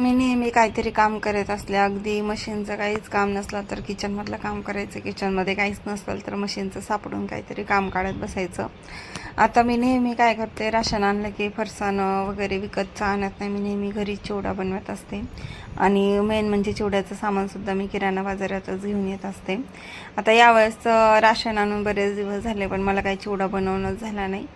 मी नेहमी काहीतरी काम करत असले अगदी मशीनचं काहीच काम नसलं तर किचनमधलं काम करायचं किचनमध्ये काहीच नसलं तर मशीनचं सापडून काहीतरी काम काढत बसायचं. आता मी नेहमी काय करते राशन आणलं की फरसाणं वगैरे विकतचं आणत नाही मी नेहमी घरी चिवडा बनवत असते. आणि मेन म्हणजे चिवड्याचं सामानसुद्धा मी किराणा बाजारातच घेऊन येत असते. आता यावेळेस राशन आणून बरेच दिवस झाले पण मला काही चिवडा बनवणंच झाला नाही.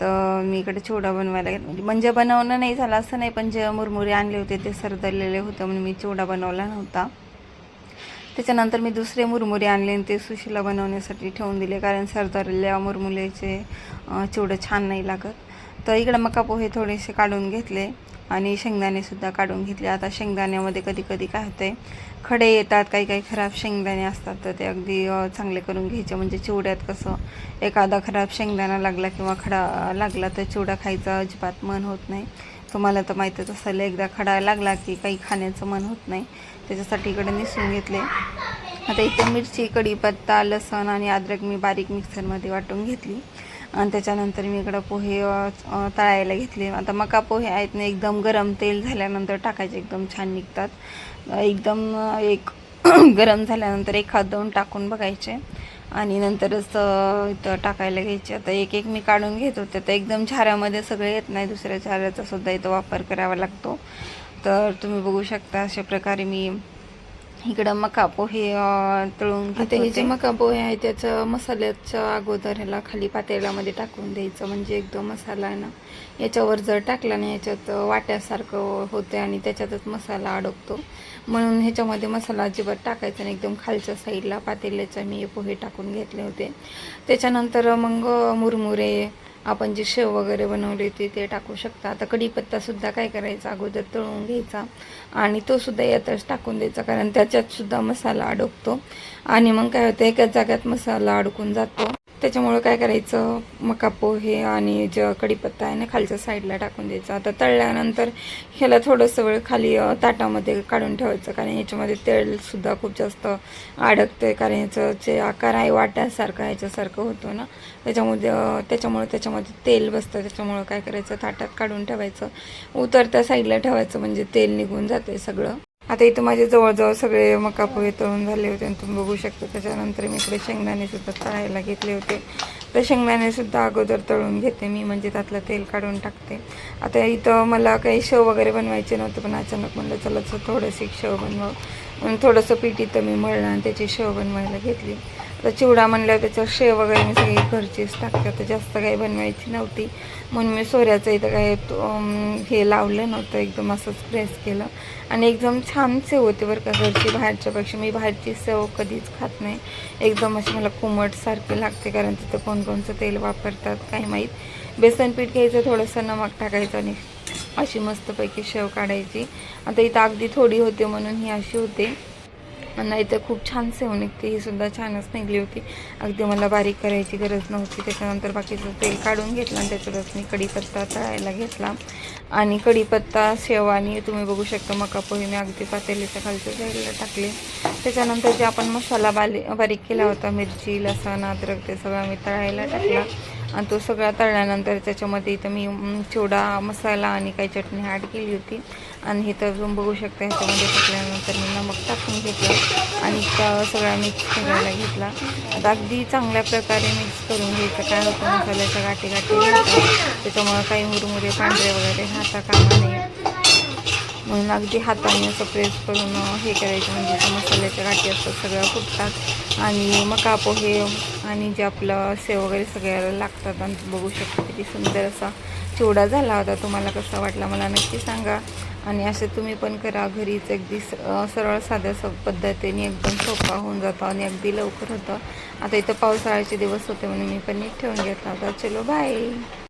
तर मी इकडे चिवडा बनवायला म्हणजे- म्हणजे बनवणं नाही झालं असं नाही पण जे मुरमुरे आणले होते ते सरदरलेले होते म्हणून मी चिवडा बनवला नव्हता. त्याच्यानंतर मी दुसरे मुरमुरे आणले आणि ते सुशीला बनवण्यासाठी ठेवून दिले कारण सरदरलेल्या मुरमुलेचे चिवडं छान नाही लागत. तर इकडे मका पोहे थोडेसे काढून घेतले. आणि शेंगदाणेसुद्धा काढून घेतले. आता शेंगदाण्यामध्ये कधी कधी काय होतं आहे खडे येतात काही काही खराब शेंगदाणे असतात तर ते अगदी चांगले करून घ्यायचे. म्हणजे चिवड्यात कसं एखादा खराब शेंगदाणा लागला किंवा खडा लागला तर चिवडा खायचा अजिबात मन होत नाही. तुम्हाला तर माहीतच असेल एकदा खडा लागला की काही खाण्याचं मन होत नाही. त्याच्यासाठी इकडे निसून घेतले. आता इथे मिरची कढीपत्ता लसण आणि अद्रक मी बारीक मिक्सरमध्ये वाटून घेतली. आणि त्याच्यानंतर मी इकडं पोहे तळायला घेतले. आता मका पोहे आहेत ना एकदम गरम तेल झाल्यानंतर टाकायचे एकदम छान निघतात. एकदम एक गरम झाल्यानंतर एक हात दोन टाकून बघायचे. आणि नंतरच इथं टाकायला घ्यायचे. आता एक एक मी काढून घेत होते. तर एकदम झाऱ्यामध्ये सगळे येत नाही. दुसऱ्या झाऱ्याचा सुद्धा इथं वापर करावा लागतो. तर तुम्ही बघू शकता अशा प्रकारे मी इकडं मका पोहे तळून आता हे जे. मका पोहे आहे त्याचं मसाल्याच्या अगोदर ह्याला खाली पातेल्यामध्ये टाकून द्यायचं. म्हणजे एकदम मसाला आहे ना याच्यावर जर टाकला ना याच्यात वाट्यासारखं होते आणि त्याच्यातच मसाला अडकतो. म्हणून ह्याच्यामध्ये मसाला अजिबात टाकायचा नाही. एकदम खालच्या साईडला पातेल्याच्या मी पोहे टाकून घेतले होते. त्याच्यानंतर मग मुरमुरे आपण जे शेव वगैरे बनवले होते ते टाकू शकता. आता कढीपत्तासुद्धा काय करायचा? अगोदर तळून घ्यायचा आणि तोसुद्धा यातच टाकून द्यायचा कारण त्याच्यातसुद्धा मसाला अडकतो. आणि मग काय होतं एकाच जाग्यात मसाला अडकून जातो. त्याच्यामुळं काय करायचं? मका पोहे आणि जे कढीपत्ता आहे ना खालच्या साईडला टाकून द्यायचं. आता तळल्यानंतर ह्याला थोडंसं वेळ खाली ताटामध्ये काढून ठेवायचं. कारण याच्यामध्ये तेलसुद्धा खूप जास्त अडकतं आहे कारण याचं जे आकार आहे वाट्यासारखं ह्याच्यासारखं होतं ना. त्याच्यामध्ये त्याच्यामुळं त्याच्यामुळे त्याच्यामध्ये तेल बसतं. त्याच्यामुळं काय करायचं? ताटात काढून ठेवायचं. उतरत्या साईडला ठेवायचं. म्हणजे तेल निघून जाते सगळं. आता इथं माझे जवळजवळ सगळे मका पोहे तळून झाले होते आणि तुम्ही बघू शकता त्याच्यानंतर मी इकडे शेंगदाणेसुद्धा तळायला घेतले होते. तर शेंगदाणेसुद्धा अगोदर तळून घेते मी म्हणजे त्यातलं तेल काढून टाकते. आता इथं मला काही शव वगैरे बनवायचे नव्हतं पण अचानक म्हणलं चला चल थोडंसं एक बनवावं. म्हणून थोडंसं पीठ इथं मी मळलं आणि त्याची शव बनवायला घेतली. आता चिवडा म्हणल्यावर त्याच्यावर शेव वगैरे मी सगळी घरचीच टाकते. आता जास्त काही बनवायची नव्हती. म्हणून मी सोऱ्याचं इथं काय तो, हे लावलं नव्हतं. एकदम असंच प्रेस केलं. आणि एकदम छान सेव होते बरं का घरची बाहेरच्यापेक्षा. मी बाहेरची सेव कधीच खात नाही. एकदम अशी मला कोमटसारखी लागते कारण तिथं कोणकोणचं तेल वापरतात काही माहीत. बेसन पीठ घ्यायचं थोडंसं नमक टाकायचं आणि अशी मस्तपैकी शेव काढायची. आता इथं अगदी थोडी होते म्हणून ही अशी होते. नाही तर खूप छान सेव निघते. ही सुद्धा छानच निघली होती. अगदी मला बारीक करायची गरज नव्हती. त्याच्यानंतर बाकीचं तेल काढून घेतलं आणि त्याच्यातच मी कढीपत्ता तळायला घेतला. आणि कढीपत्ता शेव आणि तुम्ही बघू शकता मका पोहे मी अगदी पातेलीच्या खालच्या साईडला टाकले. त्याच्यानंतर जे आपण मसाला बाली बारीक केला होता मिरची लसण अद्रक ते सगळं मी तळायला टाकला. आणि तो सगळा तळल्यानंतर त्याच्यामध्ये इथं मी चिवडा मसाला आणि काही चटणी ॲड केली होती. आणि हे तर तुम्ही बघू शकता ह्याच्यामध्ये टाकल्यानंतर मी नमक टाकून घेतलं आणि त्या सगळा मिक्स करायला घेतला. आता अगदी चांगल्या प्रकारे मिक्स करून घ्यायचं काय होतं मसाल्याच्या गाठी गाठी त्याच्यामुळं काही मुरमुरे पांढरे वगैरे हाता कामा नये. म्हणून अगदी हाताने असं प्रेस करून हे करायचं. म्हणजे मसाल्याच्या गाठी असतात सगळ्या फुटतात. आणि मका पोहे आणि जे आपलं सेव वगैरे सगळ्याला लागतात आणि बघू शकतो किती सुंदर असा चिवडा झाला होता. तुम्हाला कसा वाटला मला नक्की सांगा. आणि असे तुम्ही पण करा. घरीच अगदी स- सरळ साध्या स पद्धतीने एकदम सोपा होऊन जातो आणि अगदी लवकर होतं. आता इथं पावसाळ्याचे दिवस होते म्हणून मी पण नीट ठेवून घेतला होता. चलो बाय